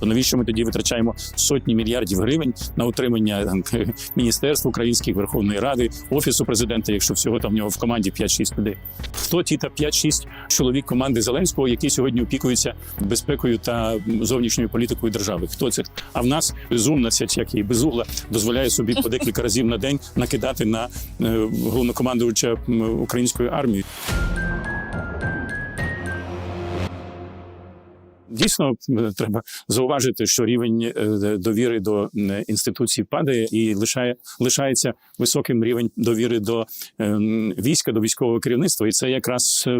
То навіщо ми тоді витрачаємо сотні мільярдів гривень на утримання міністерств українських Верховної Ради, офісу президента, якщо всього там в нього в команді 5-6 людей? Хто ті та 5-6 чоловік команди Зеленського, які сьогодні опікуються безпекою та зовнішньою політикою держави? Хто це? А в нас безумна ця як і безугла дозволяє собі по декілька разів на день накидати на е, головнокомандувача української армії. Дійсно, треба зауважити, що рівень е, довіри до інституцій падає і лишає лишається високим рівень довіри до е, війська, до військового керівництва. І це якраз е,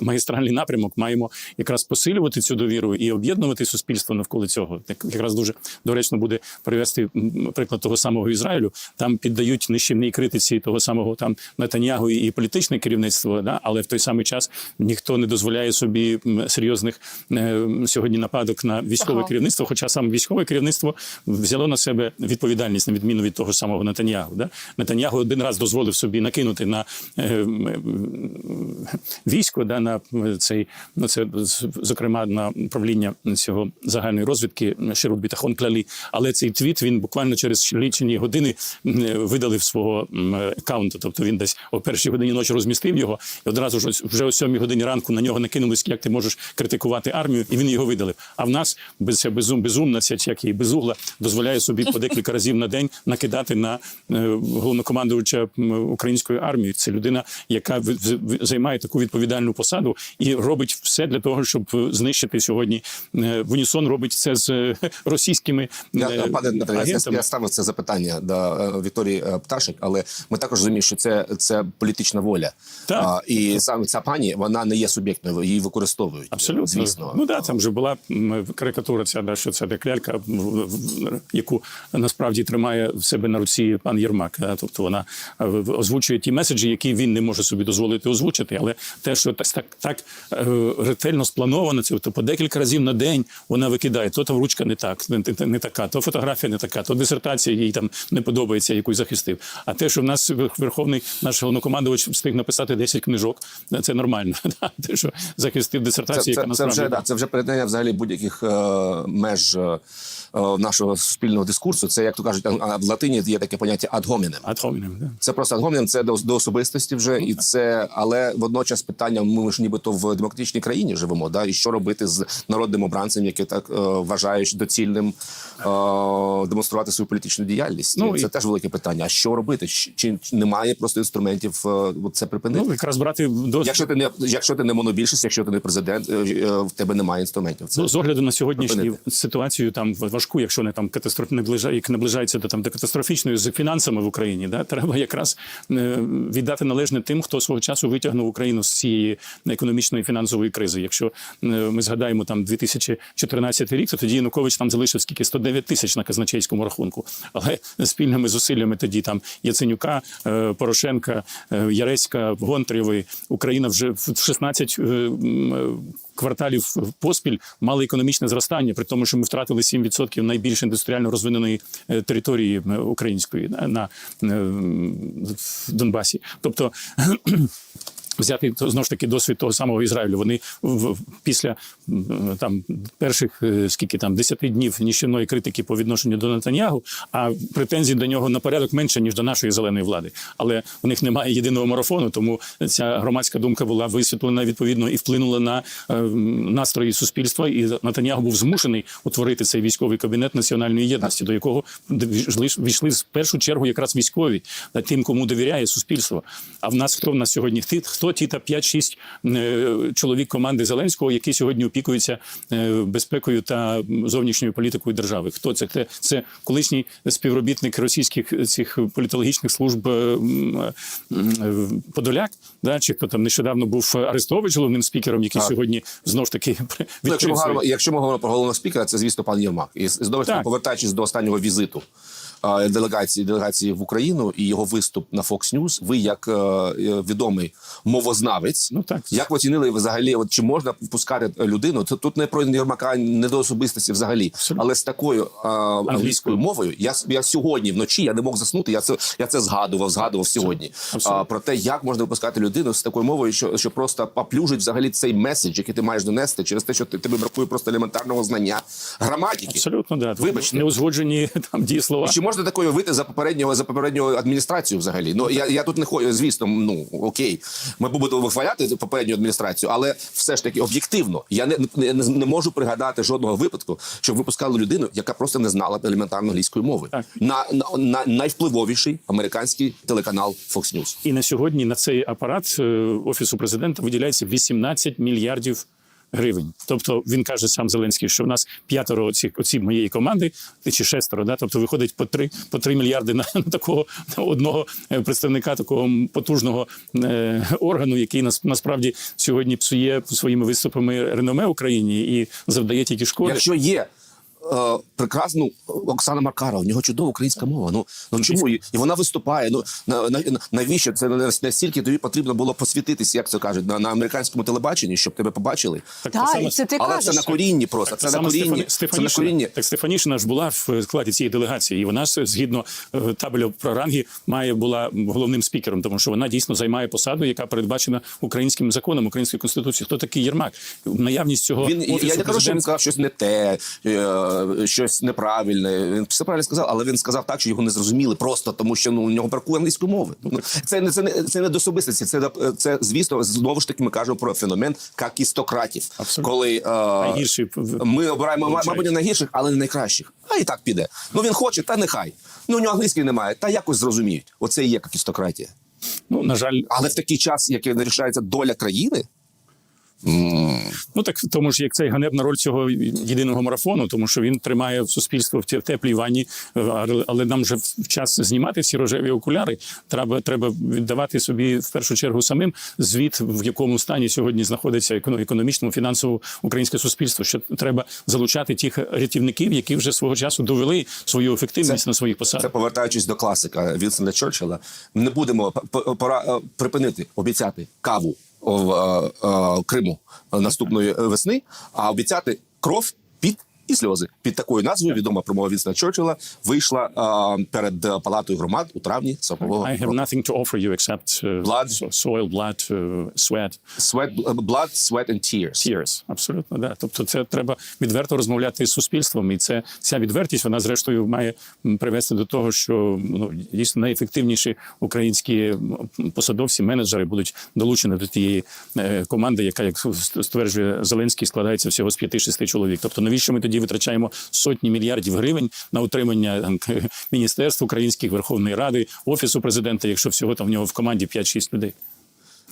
магістральний напрямок. Маємо якраз посилювати цю довіру і об'єднувати суспільство навколо цього. Так якраз дуже доречно буде привести приклад того самого Ізраїлю. Там піддають нищівній критиці того самого там Нетаньягу і політичне керівництво. Да, але в той самий час ніхто не дозволяє собі серйозних сьогодні нападок на військове Ага. керівництво. Хоча саме військове керівництво взяло на себе відповідальність на відміну від того самого Нетаньягу. Да? Нетаньягу один раз дозволив собі накинути на е, військо, да, на цей ну це зокрема на управління цього загальної розвідки Ширут Бітахон Клалі. Але цей твіт він буквально через лічені години м, видалив свого аккаунту. Тобто він десь о першій годині ночі розмістив його, і одразу ж вже о сьомій годині ранку на нього накинулись, як ти можеш критикувати армію, і він його видалив. А в нас без ця безум, безумна ця як і безугла дозволяє собі по декілька разів на день накидати на е, головнокомандувача української армії. Це людина, яка займає таку відповідальну посаду і робить все для того, щоб знищити сьогодні. е, В унісон робить це з е, російськими Я, пане агентами. я ставив це запитання до Вікторії Пташик, але ми також розуміємо, що це, це політична воля. Так. А, і саме ця пані вона не є суб'єктною, її використовують. Абсолютно, звісно. Ну да, там вже була карикатура ця, да, що це де клялька, яку насправді тримає в себе на руці пан Єрмак. Да, тобто вона е, озвучує ті меседжі, які він не може собі дозволити озвучити. Але те, що так так, так е, ретельно сплановано, це то по декілька разів на день вона викидає. То там ручка не так, не, не- не така, то фотографія не така, то дисертація їй там не подобається, яку захистив. А те, що в нас верховний наш головнокомандувач встиг написати 10 книжок, це нормально. Да, Те, що захистив Це, дисертацію, це, яка це, насправді вже, да, це вже перетинання взагалі будь-яких е, меж е, е, нашого суспільного дискурсу. Це, як то кажуть, в латині є таке поняття ad hominem. Ad hominem, да. Це просто ad hominem, це до, до особистості вже, і це, але водночас питання: ми ж нібито в демократичній країні живемо. Да, і що робити з народним обранцем, який так е, вважають доцільним е, демонструвати свою політичну діяльність? Ну, це і- теж велике питання. А що робити? Чи, чи немає просто інструментів е, це припинити? Ну, якраз брати досвід. Якщо ти не якщо ти не монобільшість, якщо ти не президент, е, е, в тебе немає інструментів. Це з огляду на сьогоднішню припинити. ситуацію, там важку, якщо не там катастроф наближає, як наближається до там до катастрофічної з фінансами в Україні, да треба якраз е, віддати належне тим, хто свого часу витягнув Україну з цієї економічної фінансової кризи. Якщо е, ми згадаємо там 2014 рік, то тоді Янукович там залишив скільки 109 тисяч на казначейському рахунку. Але спільними зусиллями тоді там Яценюка, е, Порошенка, Яреська, Гонтарєвої Україна вже в 16 е, м, е, кварталів поспіль мали економічне зростання, при тому, що ми втратили 7% найбільш індустріально розвиненої е, території е, української на, е, Донбасі. Тобто. Взяти знову ж таки досвід того самого Ізраїлю. Вони в, після там перших е, скільки там 10 днів ніщівної критики по відношенню до Нетаньягу, а претензій до нього на порядок менше ніж до нашої зеленої влади. Але у них немає єдиного марафону, тому ця громадська думка була висвітлена відповідно і вплинула на е, настрої суспільства. І Нетаньягу був змушений утворити цей військовий кабінет національної єдності, до якого війшли, в першу чергу якраз військові тим, кому довіряє суспільство. А в нас хто в нас сьогодні? Хто ті та 5-6 е, чоловік команди Зеленського, які сьогодні опікуються е, безпекою та зовнішньою політикою держави? Хто це? Це, це колишній співробітник російських цих політологічних служб е, е, Подоляк, да? чи хто там нещодавно був Арестович головним спікером, який Так. сьогодні знову ж таки Ну, якщо, ми якщо ми говоримо про головного спікера, це звісно пан Єрмак. І знову ж таки, повертаючись до останнього візиту е, делегації делегації в Україну і його виступ на Fox News. Ви як е, е, відомий мовознавець, Ну, так. як ви оцінили взагалі? От чи можна впускати людину? Це тут не про Єрмака, не до особистості взагалі, Абсолютно. але з такою е, англійською мовою. Я я сьогодні вночі я не мог заснути. Я це я це згадував, згадував сьогодні. Абсолютно. А, про те, як можна випускати людину з такою мовою, що, що просто поплюжить взагалі цей меседж, який ти маєш донести через те, що ти тебе бракує просто елементарного знання граматики. Абсолютно, да. Вибачте. неузгоджені там дієслова. І Чи можна такою вийти за попереднього за попередню адміністрацію взагалі? Ну я, я тут не хочу, звісно, ну окей, ми будемо вихваляти попередню адміністрацію, але все ж таки об'єктивно. Я не, не, не можу пригадати жодного випадку, щоб випускали людину, яка просто не знала елементарно англійської мови. Так. На, на, на найвпливовіший американський телеканал Fox News. І на сьогодні на цей апарат е, офісу президента виділяється 18 мільярдів. Гривень, тобто він каже сам Зеленський, що в нас п'ятеро оці, оці моєї команди, чи шестеро, да, тобто виходить по три по три мільярди на, на такого на одного е, представника такого потужного е, органу, який нас насправді сьогодні псує своїми виступами реноме Україні і завдає тільки шкоди. Якщо є прекрасну Оксана Маркарова, в нього чудова українська мова. Ну ну чому і і вона виступає? Ну на, на, навіщо це не настільки тобі потрібно було посвітитися, як це кажуть, на, на американському телебаченні, щоб тебе побачили? Так, Так, саме- це ти Але кажеш. це на корінні просто. Це на корінні. Це на корінні. Так Стефанішина ж була в складі цієї делегації, і вона ж, згідно е, табелю про ранги має була головним спікером, тому що вона дійсно займає посаду, яка передбачена українським законом, українською конституцією. Хто такий Єрмак? Наявність цього Він я офісу не кажу, що він сказав щось не те, е, щось неправильне. Він все правильно сказав, але він сказав так, що його не зрозуміли просто тому, що ну у нього бракує англійської мови. Ну це не це не це не до особистості. Це це звісно знову ж таки ми кажемо про феномен какістократів. Коли е, ми обираємо ма- мабуть не найгірших, але не найкращих. А і так піде. Ну він хоче, та нехай. Ну у нього англійської немає, та якось зрозуміють. Оце і є какістократія. Ну на жаль, Але в такий час, який вирішається доля країни. Ну так тому ж як цей ганебна роль цього єдиного марафону, тому що він тримає суспільство в те- теплій ванні, е, але, нам вже в час знімати всі рожеві окуляри. Треба треба віддавати собі в першу чергу самим звіт, в якому стані сьогодні знаходиться економ- економічному, фінансово українське суспільство. Що треба залучати тих рятівників, які вже свого часу довели свою ефективність на своїх Це повертаючись до класика Вінсена Черчилля, не будемо пора е, припинити обіцяти каву в е, е, Криму наступної весни, а обіцяти кров. І сльози під такою назвою відома промова Вінсена Черчилля вийшла е, перед е, палатою громад у травні 40-го I have року. nothing to offer you except uh, Blood. soil, blood, uh, sweat. Sweat, blood, sweat and tears. Tears. Абсолютно, да. Тобто, це треба відверто розмовляти з суспільством, і це ця відвертість вона зрештою має привести до того, що ну дійсно найефективніші українські посадовці, менеджери будуть долучені до тієї е, команди, яка як стверджує Зеленський, складається всього з 5-6 чоловік. Тобто, навіщо ми тоді витрачаємо сотні мільярдів гривень на утримання к- міністерств українських Верховної Ради, офісу президента, якщо всього там в нього в команді 5-6 людей.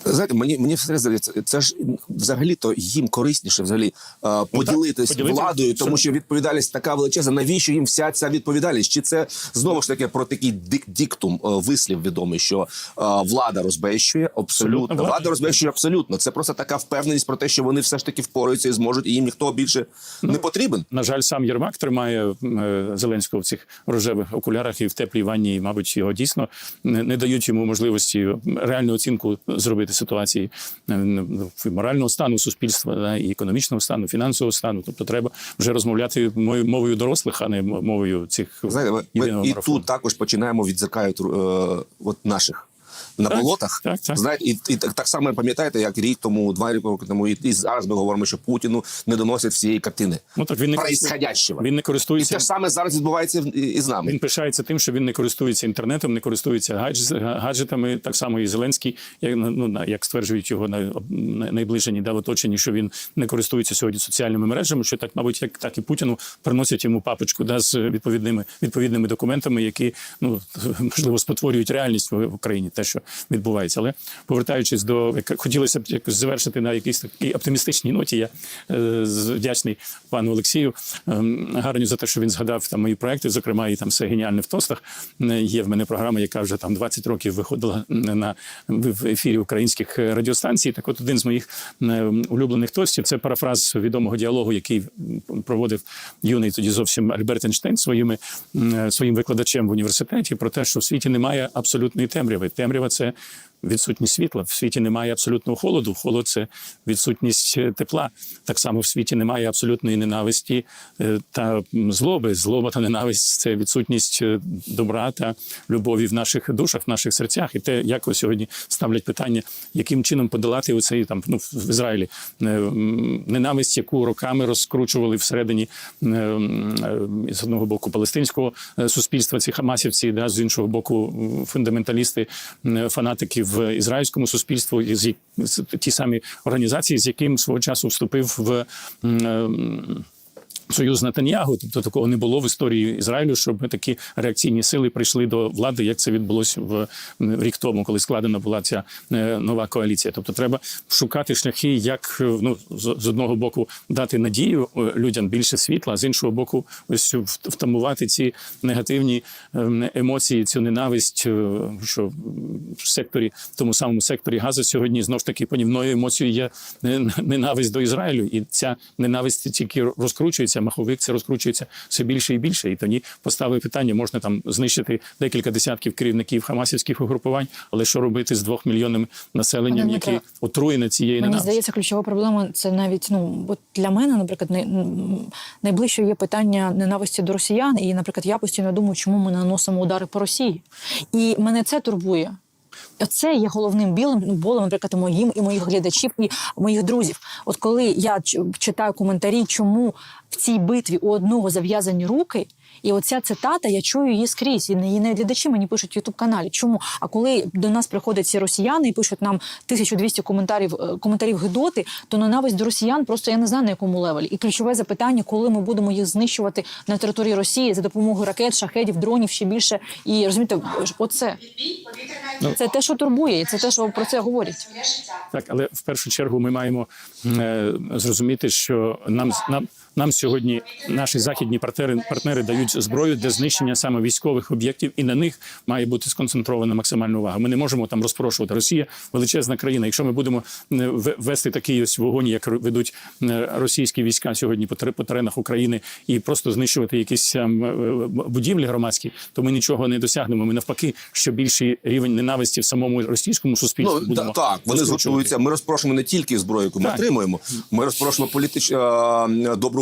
Знаєте, мені мені все здається, це ж взагалі то їм корисніше взагалі е, поділитись поділитися. владою, тому що відповідальність така величезна. Навіщо їм вся ця відповідальність? Чи це знову ж таки про такий дик діктум е, вислів відомий, що е, влада розбещує абсолютно, влада. влада розбещує абсолютно. Це просто така впевненість про те, що вони все ж таки впораються і зможуть, і їм ніхто більше Ну, не потрібен. На жаль, сам Єрмак тримає Зеленського в цих рожевих окулярах і в теплій ванні. І, мабуть, його дійсно не, не дають йому можливості реальну оцінку зробити ситуації е, ну, морального стану суспільства, да, і економічного стану, фінансового стану. Тобто, треба вже розмовляти мовою, дорослих, а не мовою цих Знаєте, ми, ми і марафону. тут також починаємо відзеркають е, от наших. На Так, болотах, так, так. знаєте, і, і так, так само пам'ятаєте, як рік тому, два роки тому, і, і зараз ми говоримо, що Путіну не доносять всієї картини Ну так він не происходящего. він не І користується. те ж саме зараз відбувається і, і з нами. Він пишається тим, що він не користується інтернетом, не користується гадж- гаджетами. Так само і Зеленський, як ну як стверджують його на, на найближені да, в оточенні, що він не користується сьогодні соціальними мережами. Що так, мабуть, як так і Путіну приносять йому папочку да, з відповідними відповідними документами, які ну можливо спотворюють реальність в Україні. Те що відбувається. Але повертаючись до хотілося б якось завершити на якійсь такій оптимістичній ноті. Я е, вдячний пану Олексію ем, Гарню за те, що він згадав там мої проекти, зокрема і там все геніальне в тостах. Е, Є в мене програма, яка вже там 20 років виходила на в ефірі українських е, радіостанцій. Так, от один з моїх е, улюблених тостів це парафраз відомого діалогу, який проводив юний тоді зовсім Альберт Ейнштейн своїми своїм викладачем в університеті про те, що в світі немає абсолютної темряви. Темрява відсутність світла. В світі немає абсолютного холоду. Холод це відсутність е, тепла. Так само в світі немає абсолютної ненависті е, та злоби. Злоба та ненависть це відсутність е, добра та любові в наших душах, в наших серцях. І те, як ви сьогодні ставлять питання, яким чином подолати оцей там ну в Ізраїлі ненависть, яку роками розкручували всередині з одного боку палестинського суспільства, ці хамасівці, да, з іншого боку, фундаменталісти, м, фанатики в ізраїльському суспільству, і з ті самі організації, з яким свого часу вступив в. Союз Натаньягу, тобто такого не було в історії Ізраїлю, щоб такі реакційні сили прийшли до влади, як це відбулося в рік тому, коли складена була ця е, нова коаліція. Тобто, треба шукати шляхи, як е, ну з одного боку дати надію е, людям більше світла, а з іншого боку, ось втамувати ці негативні е, емоції, цю ненависть, що в секторі, в тому самому секторі Газа сьогодні знов ж таки панівною емоцією є ненависть до Ізраїлю, і ця ненависть тільки розкручується. Маховик це розкручується все більше і більше. І тоді поставили питання: можна там знищити декілька десятків керівників хамасівських угрупувань, але що робити з двох мільйонним населенням, Пане які отруєне цією Мені здається, ключова проблема це навіть ну от для мене, наприклад, най, найближче є питання ненависті до росіян. І, наприклад, я постійно думаю, чому ми наносимо удари по Росії, і мене це турбує. Оце є головним білим ну, болем, наприклад, моїм і моїх глядачів, і моїх друзів. От коли я читаю коментарі, чому в цій битві у одного зав'язані руки, і оця цитата, я чую її скрізь. І не, і не глядачі мені пишуть в ютуб каналі. Чому? А коли до нас приходять ці росіяни і пишуть нам 1200 коментарів е, коментарів гидоти, то ненависть до росіян просто я не знаю на якому левелі. І ключове запитання, коли ми будемо їх знищувати на території Росії за допомогою ракет, шахедів, дронів ще більше. І розумієте, оце це те, що турбує, і це те, що про це говорять. Так, але в першу чергу ми маємо е, зрозуміти, що нам нам. Нам сьогодні наші західні партнери партнери дають зброю для знищення саме військових об'єктів, і на них має бути сконцентрована максимальна увага. Ми не можемо там розпрошувати. Росія величезна країна. Якщо ми будемо вести такий ось вогонь, як ведуть російські війська сьогодні по тер- теренах України, і просто знищувати якісь е, будівлі громадські, то ми нічого не досягнемо. Ми навпаки, що більший рівень ненависті в самому російському суспільстві Ну будемо та- так, вони зготуються. Ми розпрошуємо не тільки зброю, яку ми Так. отримуємо. Ми розпрошуємо політич... е,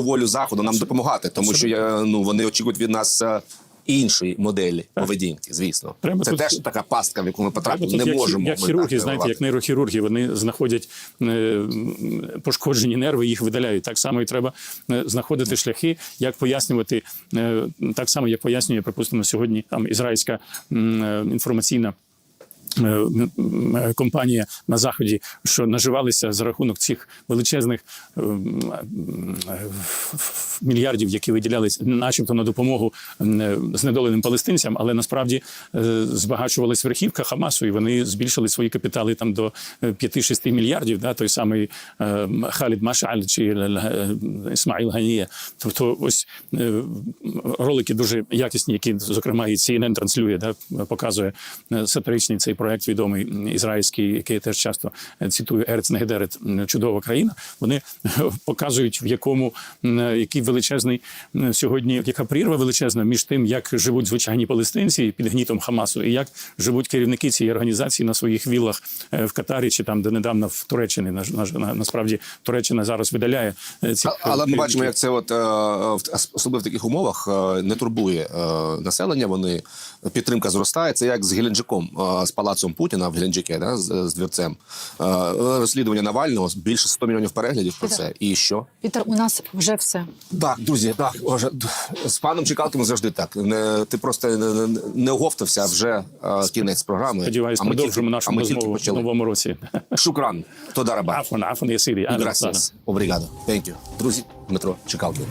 добру волю заходу нам допомагати, тому що е, ну вони очікують від нас. е, Іншої моделі поведінки, звісно, Треба це тут- теж така пастка, в яку ми потрапили. тут Не як, можемо як ми хірурги, так знаєте, як нейрохірурги, вони знаходять е, пошкоджені нерви, їх видаляють. Так само і треба е, знаходити шляхи, як пояснювати е, так само, як пояснює, припустимо, сьогодні там ізраїльська е, інформаційна. Е, м, Компанія на заході, що наживалися за рахунок цих величезних е, е, мільярдів, які виділялись, начебто на допомогу е, знедоленим палестинцям, але насправді е, збагачувалась верхівка Хамасу, і вони збільшили свої капітали там до е, 5-6 мільярдів. Да, той самий е, Халід Машаль чи е, Ісмаїл Ганія. Тобто, ось е, ролики дуже якісні, які зокрема і CNN транслює, да, показує е, сатиричний цей проект відомий ізраїльський, який я теж часто е, цитую Ерц Негедерет чудова країна. Вони показують в якому м, який величезний сьогодні, яка прірва величезна між тим, як живуть звичайні палестинці під гнітом Хамасу, і як живуть керівники цієї організації на своїх віллах е, в Катарі чи там, де недавно в Туреччині на, на, на насправді Туреччина зараз видаляє е, А- Але ми бачимо, як це от е, особливо в таких умовах е, не турбує е, населення. Вони підтримка зростає. Це як з Геленджиком, е, з палацом Путіна в Геленджике, да, з, з дверцем. Е, Розслідування Навального більше 100 мільйонів переглядів про це. І що? Вітер, у нас вже все. Так, друзі, так вже з паном Чекалким завжди так. Не ти просто не, не- оговтався вже е, кінець програми. Сподіваюсь, а ми продовжимо нашу а ми розмову в новому році. Шукран, Тодараба. Афон, афон, я сирі. Gracias. Thank you. Друзі, Дмитро Чекалкин.